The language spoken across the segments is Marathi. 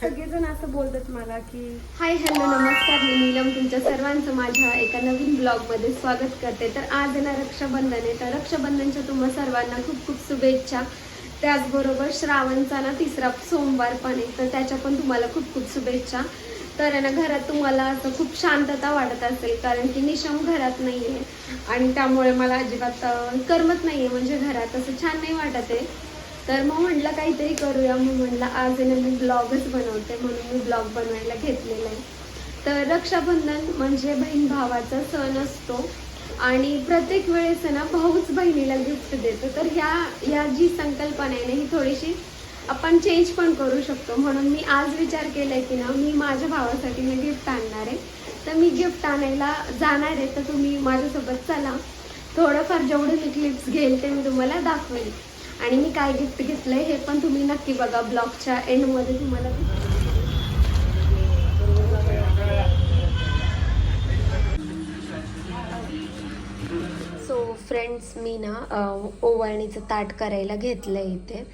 सगळेजण असं बोलतात मला की हाय हॅलो नमस्कार मी नीलम. तुमच्या सर्वांचं माझ्या एका नवीन ब्लॉगमध्ये स्वागत करते. तर आज येणार रक्षाबंधन आहे. तर रक्षाबंधनच्या तुम्हा सर्वांना खूप खूप शुभेच्छा. त्याचबरोबर श्रावणचा ना तिसरा सोमवार पण आहे. तर त्याच्या पण तुम्हाला खूप खूप शुभेच्छा. तर ना घरात तुम्हाला असं खूप शांतता वाटत असेल कारण की निशम घरात नाही आहे आणि त्यामुळे मला अजिबात करमत नाही आहे म्हणजे घरात असं छान नाही वाटत आहे. तर मग म्हटलं काहीतरी करूया मग म्हटलं आज आहे ना मी ब्लॉगच बनवते म्हणून मी ब्लॉग बनवायला घेतलेला आहे. तर रक्षाबंधन म्हणजे बहीण भावाचा सण असतो आणि प्रत्येक वेळेस ना भाऊच बहिणीला गिफ्ट देतो. तर ह्या ह्या जी संकल्पना आहे ना ही थोडीशी आपण चेंज पण करू शकतो. म्हणून मी आज विचार केलाय की ना मी माझ्या भावासाठी मी गिफ्ट आणणार आहे. तर मी गिफ्ट आणायला जाणार आहे. तर तुम्ही माझ्यासोबत चला. थोडंफार जेवढे मी क्लिप्स घेईल ते मी तुम्हाला दाखवेल आणि मी काय गिफ्ट घेतलंय हे पण तुम्ही नक्की बघा. ब्लॉगच्या एंडमध्ये तुम्हाला सो फ्रेंड्स मी ना ओवाळणीचं ताट करायला घेतलं आहे इथे.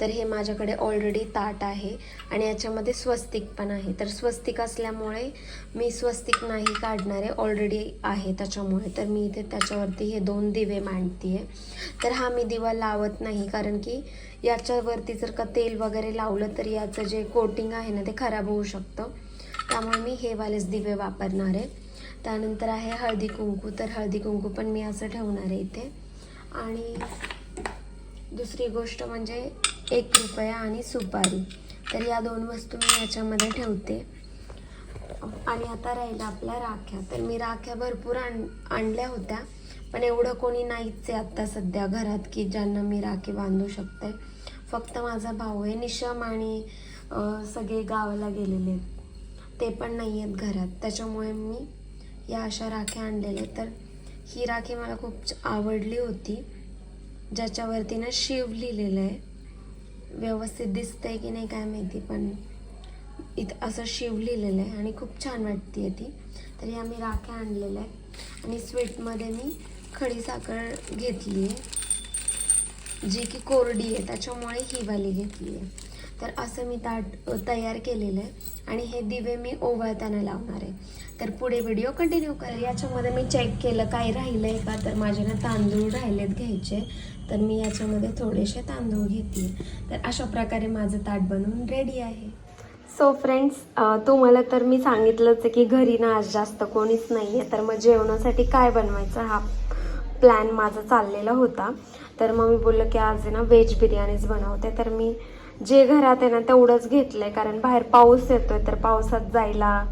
तर हे माझ्याकडे ऑलरेडी ताट आहे आणि याच्यामध्ये स्वस्तिक पण आहे. तर स्वस्तिक असल्यामुळे मी स्वस्तिक नाही काढणार आहे ऑलरेडी आहे त्याच्यामुळे. तर मी इथे त्याच्यावरती हे दोन दिवे मांडते आहे तर हा मी दिवा लावत नाही कारण की याच्यावरती जर का तेल वगैरे लावलं तर याचं जे कोटिंग आहे ना ते खराब होऊ शकतं. त्यामुळे मी हे वालेच दिवे वापरणार. आहे त्यानंतर आहे हळदी कुंकू. तर हळदी कुंकू पण मी असं ठेवणार आहे इथे. आणि दुसरी गोष्ट म्हणजे एक रुपया आणि सुपारी. तर या दोन वस्तू मी याच्यामध्ये ठेवते. आणि आता राहिला आपल्या राख्या. तर मी राख्या भरपूर आण आणल्या होत्या. पण एवढं कोणी नाहीच आहे आत्ता सध्या घरात की ज्यांना मी राखी बांधू शकते. फक्त माझा भाऊ आहे निशम आणि सगळे गावाला गेलेले आहेत. ते पण नाही आहेत घरात. त्याच्यामुळे मी या अशा राख्या आणलेल्या आहेत. तर ही राखी मला खूप आवडली होती. ज्याच्यावरती ना शिव लिहिलेलं आहे. व्यवस्थित दिसतंय की नाही काय माहिती पण इथं असं शिव लिहिलेलं आहे आणि खूप छान वाटते ती. तर या मी राख्या आणलेल्या आहेत आणि स्वीटमध्ये मी खडीसाखर घेतली आहे जी की कोरडी आहे त्याच्यामुळे ही वाली घेतली आहे तर असं मी ताट तयार केलेलं आहे. आणि हे दिवे मी ओवाळताना लावणार आहे. तर पुढे व्हिडिओ कंटिन्यू करा याच्यामध्ये मी चेक केलं काय राहिलं आहे का? तर माझे ना तांदूळ राहिलेत घ्यायचे. तर मी याच्यामध्ये थोडेसे तांदूळ घेतील. तर अशा प्रकारे माझं ताट बनवून रेडी आहे. सो फ्रेंड्स तुम्हाला तर मी सांगितलंच आहे की घरी ना आज जास्त कोणीच नाही आहे तर मग जेवणासाठी काय बनवायचं हा प्लॅन माझा चाललेला होता. तर मग मी बोललं की आज आहे ना व्हेज बिर्याणीच बनवते. तर मी जे घरात आहे ना तेवढंच घेतलंय कारण बाहेर पाऊस येतोय तर पावसात जायला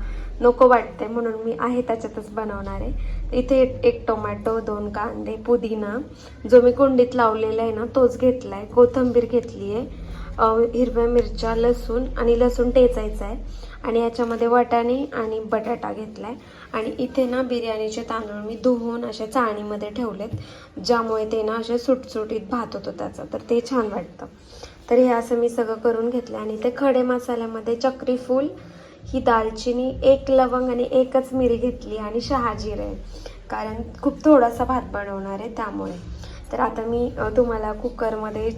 नको वाटते म्हणून मी आहे त्याच्यातच बनवणार आहे. इथे एक टोमॅटो दोन कांदे पुदिना जो मी कुंडीत लावलेला आहे ना तोच घेतला आहे कोथिंबीर घेतली आहे हिरव्या मिरच्या लसूण आणि लसूण टेचायचा आहे. आणि याच्यामध्ये वाटाणे आणि बटाटा घेतला आहे आणि इथे ना बिर्याणीचे तांदूळ मी धुवून अशा चाळणीमध्ये ठेवलेत ज्यामुळे ते ना असे सुटसुटीत भात होतो त्याचा. तर ते छान वाटतं. तर हे असं मी सगळं करून घेतलं आणि ते खडे मसाल्यामध्ये चक्री फूल ही दालचिनी एक लवंग आणि एकच मिरी घेतली आणि शहाजीरे कारण खूप थोडासा भात बनवणार आहे त्यामुळे. तर आता मी तुम्हाला कुकरमध्ये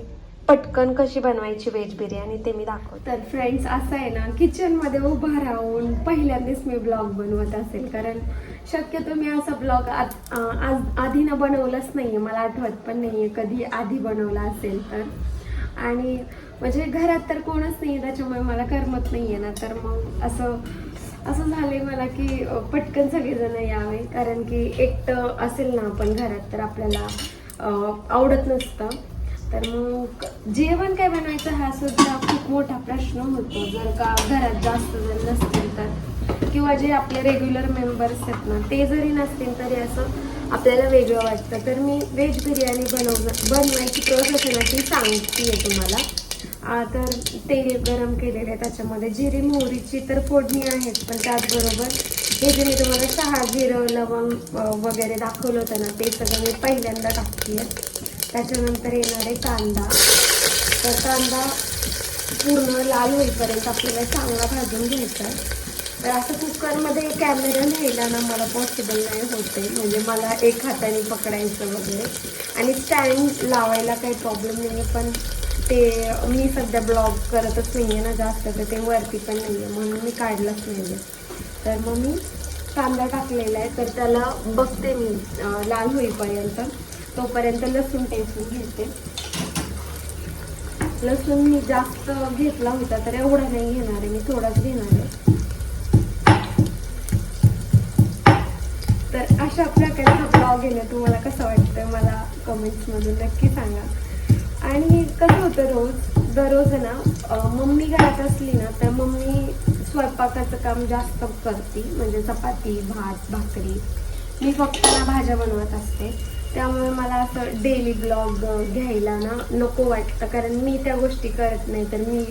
पटकन कशी बनवायची व्हेज बिर्याणी ते मी दाखवते. तर फ्रेंड्स असं आहे ना किचनमध्ये उभा राहून पहिल्यांदाच मी ब्लॉग बनवत असेल. कारण शक्यतो मी असा ब्लॉग आज आधी ना बनवलाच नाही मला आठवत पण नाही आहे कधी आधी बनवला असेल तर. आणि म्हणजे घरात तर कोणच नाही त्याच्यामुळे मला करमत नाही आहे ना. तर मग असं असं झालंय मला की पटकन सगळेजण यावे. कारण की एकटं असेल ना आपण घरात तर आपल्याला आवडत नसतं. तर मग जेवण काय बनवायचं हा सुद्धा खूप मोठा प्रश्न होतो. जर का घरात जास्त जण नसतील तर. किंवा जे आपले रेग्युलर मेंबर्स आहेत ना ते जरी नसतील तरी असं आपल्याला वेगळं वाटतं. तर मी व्हेज बिर्याणी बनवणं बनवायची प्रोसेस आहे ना ती सांगते आहे तुम्हाला तर तेल गरम केलेलं आहे. त्याच्यामध्ये जिरी मोहरीची तर फोडणी आहेच पण त्याचबरोबर हे जे मी तुम्हाला चहा जिरं लवंग वगैरे दाखवलं होतं ना ते सगळं मी पहिल्यांदा टाकते. त्याच्यानंतर येणार आहे कांदा. तर कांदा पूर्ण लाल होईपर्यंत आपल्याला चांगला भाजून घ्यायचा आहे. तर असं कुकरमध्ये कॅमेरा न्यायला ना मला पॉसिबल नाही होते. म्हणजे मला एक हाताने पकडायचं वगैरे. आणि स्टँड लावायला काही प्रॉब्लेम नाही आहे पण ते मी सध्या ब्लॉग करतच नाही आहे ना जास्त तर ते वरती पण नाही आहे म्हणून मी काढलंच नाही आहे तर मग मी कांदा टाकलेला आहे तर त्याला बघते मी लाल होईपर्यंत. तोपर्यंत लसूण टेचून घेते. लसूण मी जास्त घेतला होता तर एवढा नाही घेणार आहे. मी थोडाच घेणार आहे तर अशा प्रकारचा ब्लॉग आहे ना तुम्हाला कसं वाटतं? मला कमेंट्समधून नक्की सांगा. आणि कसं होतं रोज? दररोज ना मम्मी घरात असली ना तर मम्मी स्वयंपाकाचं काम जास्त करते. म्हणजे चपाती भात भाकरी. मी फक्त ना भाज्या बनवत असते. त्यामुळे मला असं डेली ब्लॉग घ्यायला ना नको वाटतं. कारण मी त्या गोष्टी करत नाही. तर मी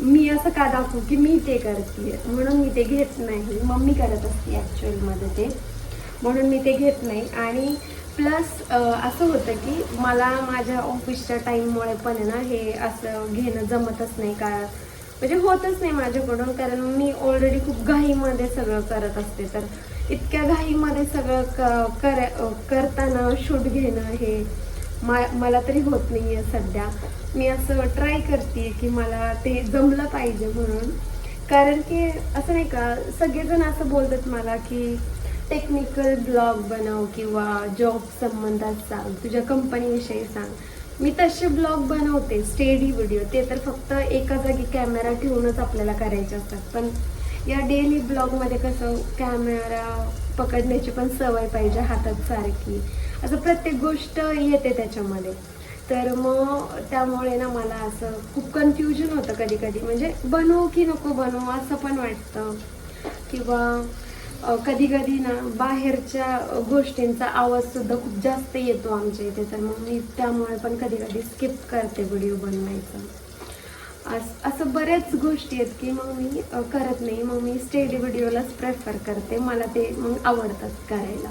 मी असं का दाखवू की मी ते करते म्हणून मी ते घेत नाही. मम्मी करत असते ॲक्च्युअलमध्ये ते. म्हणून मी ते घेत नाही. आणि प्लस असं होतं की मला माझ्या ऑफिसच्या टाईममुळे पण ना हे असं घेणं जमतच नाही का? म्हणजे होतच नाही माझ्याकडून कारण मी ऑलरेडी खूप घाईमध्ये सगळं करत असते. तर इतक्या घाईमध्ये सगळं क कर करताना शूट घेणं हे मा मला तरी होत नाही आहे सध्या. मी असं ट्राय करते की मला ते जमलं पाहिजे म्हणून. कारण की असं नाही का सगळेजण असं बोलतात मला की टेक्निकल ब्लॉग बनव किंवा जॉब संबंधात सांग तुझ्या कंपनीविषयी सांग. मी तसे ब्लॉग बनवते स्टेडी व्हिडिओ ते तर फक्त एका जागी कॅमेरा ठेवूनच आपल्याला करायचे असतात. पण या डेली ब्लॉगमध्ये कसं कॅमेरा पकडण्याची पण सवय पाहिजे हातात सारखी. असं प्रत्येक गोष्ट येते त्याच्यामध्ये. तर मग त्यामुळे ना मला असं खूप कन्फ्युजन होतं कधी कधी म्हणजे बनवू की नको बनवू असं पण वाटतं. किंवा कधी कधी ना बाहेरच्या गोष्टींचा आवाज सुद्धा खूप जास्त येतो आमच्या इथे तर मग मी त्यामुळे पण कधी कधी स्किप करते व्हिडिओ बनवायचा. अस- असं बऱ्याच गोष्टी आहेत की मग मी करत नाही. मग मी स्टेडी व्हिडिओलाच प्रेफर करते. मला ते मग आवडतात करायला.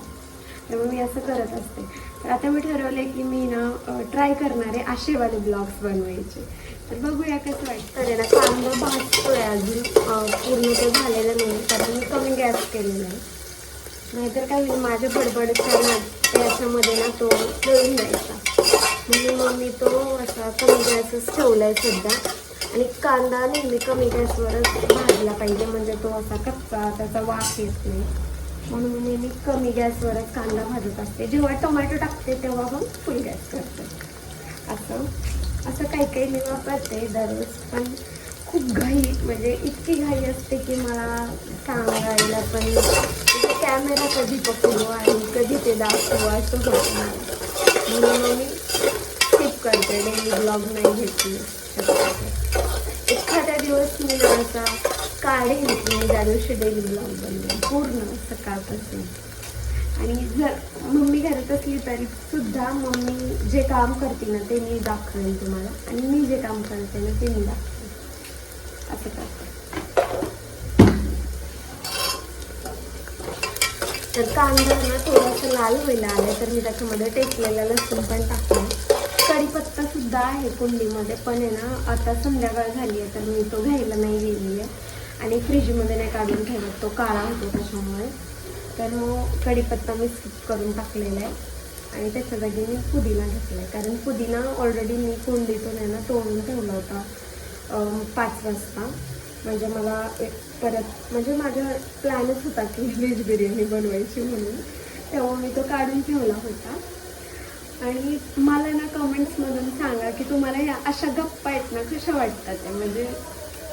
त्यामुळे मी असं करत असते. तर आता मी ठरवलं की मी ना ट्राय करणारे आशेवाले ब्लॉग्स बनवायचे. तर बघूया कसं वाटतं. आहे ना कांदा भाजतोय अजून पूर्ण ते झालेलं नाही कारण मी कमी गॅस केलेला आहे. नाहीतर काय होईल माझ्या बडबडच्या ना याच्यामध्ये ना तो जळून जायचा. म्हणून मग मी तो असा कमी गॅसच ठेवला आहे सध्या. आणि कांदा नेहमी कमी गॅसवरच भाजला पाहिजे म्हणजे तो असा कच्चा त्याचा वास येत नाही. म्हणून मी नेहमी कमी गॅसवरच कांदा भाजत असते. जेव्हा टोमॅटो टाकते तेव्हा मग फुल गॅस करते. असं. असं काही काही मी वापरते दररोज पण खूप घाई म्हणजे इतकी घाई असते की मला सांगायला पण म्हणजे कॅमेरा कधी पकडू आणि कधी ते दाखवू असं होत नाही. म्हणून मग मी स्किप करते डेली ब्लॉग नाही घेतली. एखाद्या दिवस मी ना असा काढेन की मी त्या दिवशी डेली ब्लॉग बनले. पूर्ण सकाळपासून. आणि जर मम्मी घरात असली तरी सुद्धा मम्मी जे काम करते ना ते मी दाखवेन तुम्हाला. आणि मी जे काम करते ना ते मी दाखवेन. असं करते. तर कांदा ना थोडासा लाल व्हायला आला तर मी त्याच्यामध्ये टेकलेला लसूण पण टाकला कढीपत्ता सुद्धा आहे कुंडीमध्ये पण आहे ना आता संध्याकाळ झाली आहे तर मी तो घ्यायला नाही गेली आहे. आणि फ्रीजमध्ये नाही काढून ठेवत तो काळा होतो त्याच्यामुळे. तर मग कढीपत्ता मी स्किप करून टाकलेला आहे. आणि त्याच्या जागी मी पुदिना घेतला आहे कारण पुदिना ऑलरेडी मी कोंडीतून आहे ना तोडून ठेवला होता पाच वाजता. म्हणजे मला एक परत म्हणजे माझा प्लॅनच होता की व्हेज बिर्याणी बनवायची म्हणून. तेव्हा मी तो काढून ठेवला होता. आणि मला ना कमेंट्समधून सांगा की तुम्हाला ह्या अशा गप्पा आहेत ना कशा वाटतात म्हणजे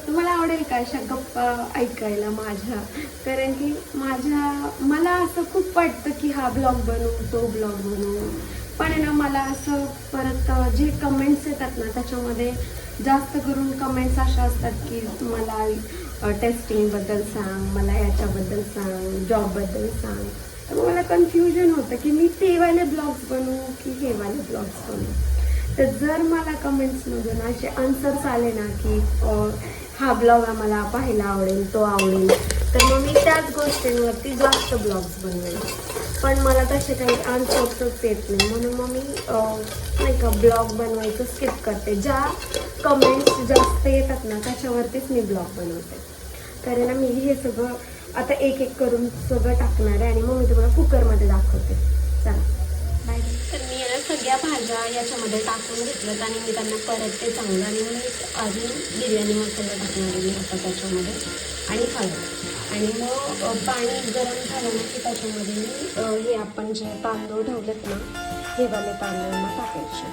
तुम्हाला आवडेल का अशा गप्पा ऐकायला माझ्या? कारण की माझ्या मला असं खूप वाटतं की हा ब्लॉग बनवू तो ब्लॉग बनवू पण आहे ना मला असं परत जे कमेंट्स येतात ना त्याच्यामध्ये जास्त करून कमेंट्स अशा असतात की मला टेस्टिंगबद्दल सांग मला याच्याबद्दल सांग जॉबबद्दल सांग. तर मला कन्फ्युजन होतं की मी ते वाले ब्लॉग्स बनवू की हेवाले ब्लॉग्स बनवू तर जर मला कमेंट्समधून असे आन्सर्स आले ना की हा ब्लॉग आम्हाला पाहायला आवडेल तो आवडेल. तर मग मी त्याच गोष्टींवरती जास्त ब्लॉग्स बनवेल. पण मला तसे काही आन्सर्सच येत नाही. म्हणून मग मी नाही का ब्लॉग बनवायचं स्किप करते. ज्या कमेंट्स जास्त येतात ना त्याच्यावरतीच मी ब्लॉग बनवते. तर ना मी हे सगळं आता एक एक करून सगळं टाकणार आहे आणि मग मी तुम्हाला कुकरमध्ये दाखवते. चला. तर मी आहे ना सगळ्या भाज्या याच्यामध्ये टाकून घेतल्यात आणि मी त्यांना परत ते चांगलं आणि मी अजून बिर्याणी मसाला टाकणार आहे आता त्याच्यामध्ये आणि हळद. आणि मग पाणी गरम झालं ना की त्याच्यामध्ये मी हे आपण जे तांदूळ ठेवलेत ना हे वाले तांदूळ मग टाकायचे.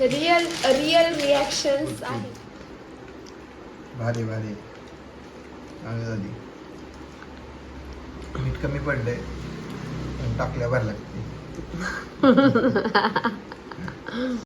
रिअल रिअल रिॲक्शन्स आहे भारी भारी. चांगली झाली. मीठ कमी पडलंय पण टाकल्या भर लागते.